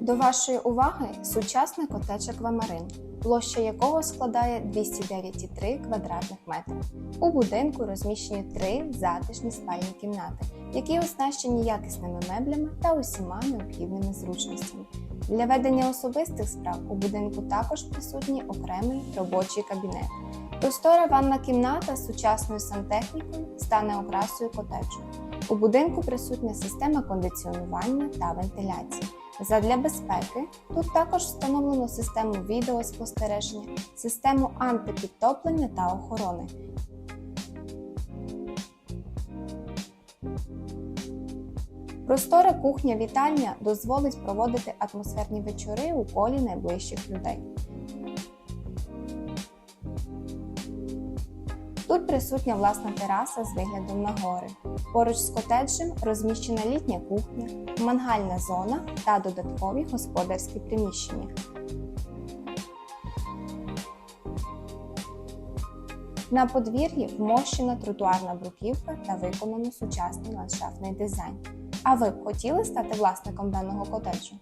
До вашої уваги сучасний котедж аквамарин, площа якого складає 209,3 квадратних метри. У будинку розміщені три затишні спальні кімнати, які оснащені якісними меблями та усіма необхідними зручностями. Для ведення особистих справ у будинку також присутній окремий робочий кабінет. Простора ванна кімната з сучасною сантехнікою стане окрасою котеджу. У будинку присутня система кондиціонування та вентиляції. Задля безпеки тут також встановлено систему відеоспостереження, систему антипідтоплення та охорони. Простора кухня-вітальня дозволить проводити атмосферні вечори у колі найближчих людей. Тут присутня власна тераса з виглядом на гори. Поруч з котеджем розміщена літня кухня, мангальна зона та додаткові господарські приміщення. На подвір'ї вмощена тротуарна бруківка та виконано сучасний ландшафтний дизайн. А ви б хотіли стати власником даного котеджу?